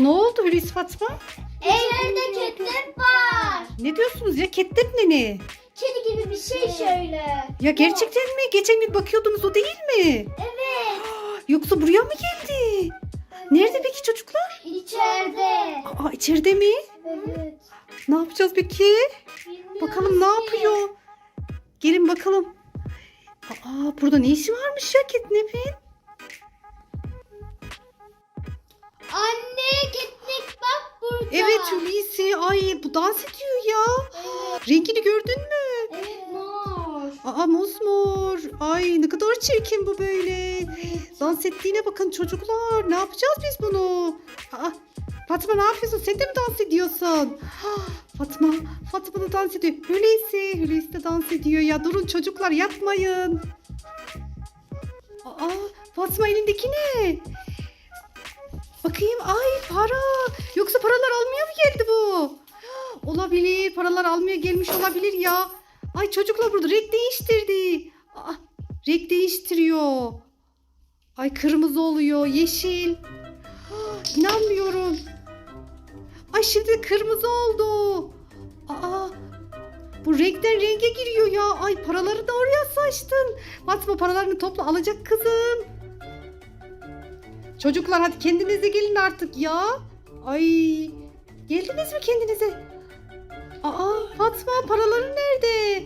Ne oldu Hulusi Fatma? Evde ketnep var. Ne diyorsunuz ya? Ketnep ne ne? Kedi gibi bir şey şöyle. Ya gerçekten mi? Geçen gün bakıyordunuz o değil mi? Evet. Yoksa buraya mı geldi? Nerede peki çocuklar? İçeride. Aa içeride mi? Evet. Ne yapacağız peki? Bakalım ne yapıyor? Gelin bakalım. Aa burada ne işi varmış ya Ketnep'in? Anne ketnep bak burada. Evet Hulusi. Ay bu dans ediyor ya. Rengini gördün mü? Evet mor. Aa mosmor. Ay ne kadar çirkin bu böyle. Dans ettiğine bakın çocuklar. Ne yapacağız biz bunu? Aa, Fatma ne yapıyorsun? Sen de mi dans ediyorsun? Fatma, Fatma da dans ediyor. Hulusi, Hulusi de dans ediyor. Ya durun çocuklar yapmayın. Aa, Fatma elindeki ne? Bakayım ay para. Yoksa paralar almaya mı geldi bu? Olabilir. Paralar almaya gelmiş olabilir ya. Ay çocuklar burada renk değiştirdi. Aa, renk değiştiriyor. Ay kırmızı oluyor, yeşil. Ah, İnanmıyorum. Ay şimdi kırmızı oldu. Aa, bu renkten renge giriyor ya. Ay paraları da oraya saçtın. Fatma paralarını topla alacak kızım. Çocuklar hadi kendinize gelin artık ya. Ay geldiniz mi kendinize? Aa Fatma paraların nerede?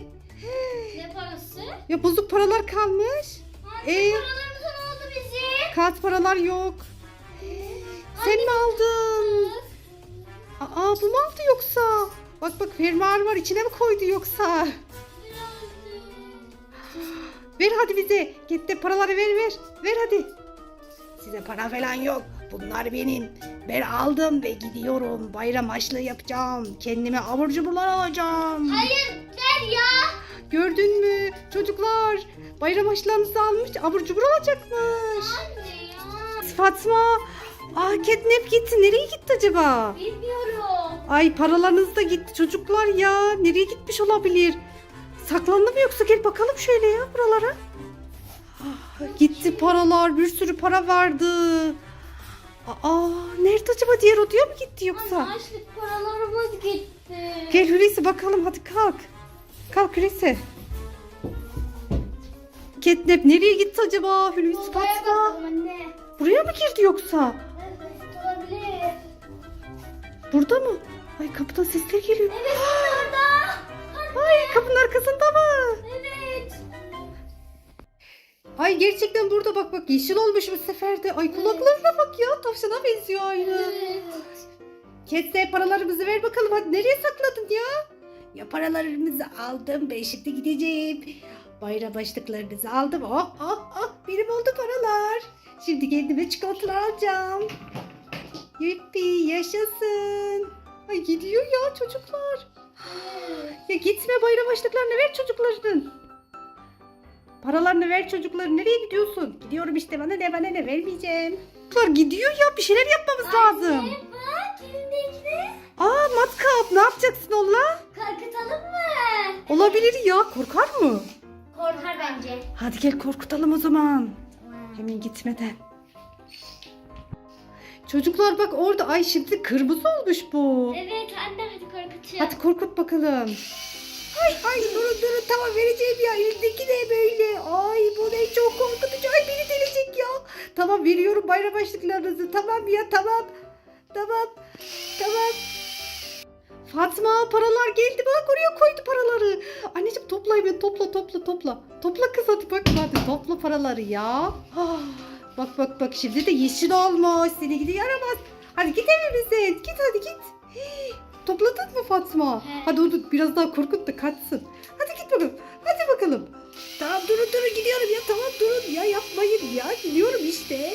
Ne parası? Ya bozuk paralar kalmış. Ee, Paralarımız ne oldu bizim? kağıt paralar yok. Sen mi aldın? Aa bu mu aldı yoksa? Bak bak fermuar var içine mi koydu yoksa? Ver hadi bize. Git de paraları ver ver. Ver hadi. Size para falan yok. Bunlar benim. Ben aldım ve gidiyorum. Bayram açlığı yapacağım. Kendime abur cuburlar alacağım. Hayır ver ya. Gördün mü? Çocuklar bayram açlığınızı almış. Abur cubur alacakmış. Anne ya. Fatma. Aa Catnap gitti. Nereye gitti acaba? Bilmiyorum. Ay paralarınız da gitti çocuklar ya. Nereye gitmiş olabilir? Saklandı mı yoksa gel bakalım şöyle ya buralara. Gitti paralar bir sürü para vardı. Aa nerede acaba diğer odaya mı gitti yoksa? Anne açlık paralarımız gitti. Gel Hulusi bakalım hadi kalk. Kalk Hulusi. Catnap nereye gitti acaba Hulusi Fatma? Buraya mı girdi yoksa? Evet olabilir. Burada mı? Ay kapıdan sesler geliyor. Evet orada. Ay gerçekten burada bak bak yeşil olmuş bu sefer de. Ay kulaklarına bak ya tavşana benziyor aynı. Evet. Ketse paralarımızı ver bakalım hadi nereye sakladın ya? Ya paralarımızı aldım ben şimdi gideceğim. Bayram başlıklarınızı aldım. Oh oh oh benim oldu paralar. Şimdi kendime çikolatalar alacağım. Yuppi yaşasın. Ay gidiyor ya çocuklar. Ya gitme bayram başlıklarını ver çocukların. Paralarını ver çocukların. Nereye gidiyorsun? Gidiyorum işte bana ne bana ne vermeyeceğim. Çocuklar gidiyor ya bir şeyler yapmamız lazım. Anne bak elimdeki. Aa matkap ne yapacaksın onunla? Korkutalım mı? Olabilir ya korkar mı? Korkar bence. Hadi gel korkutalım o zaman. Hemen gitmeden. Çocuklar bak orada ay şimdi kırmızı olmuş bu. Evet anne hadi korkutuyor. Hadi korkut bakalım. Ay ay durun durun tamam vereceğim ya elindeki ne böyle. Ay bu ne çok korkutucu. Ay beni delecek ya. Tamam veriyorum bayram başlıklarınızı. Tamam ya tamam. Tamam. Tamam. Fatma paralar geldi bak oraya koydu paraları. Anneciğim topla hemen topla topla topla. Topla kız hadi bak hadi topla paraları ya. Ah, bak bak bak şimdi de yeşil olmuş. Seni gidi yaramaz. Hadi git evimize. Git hadi git. Hii, Topladın mı Fatma? He. Hadi onu biraz daha korkut da kaçsın. Hadi git bakalım. Hadi bakalım. Tamam durun durun gidiyorum ya tamam durun ya yapmayın ya gidiyorum işte.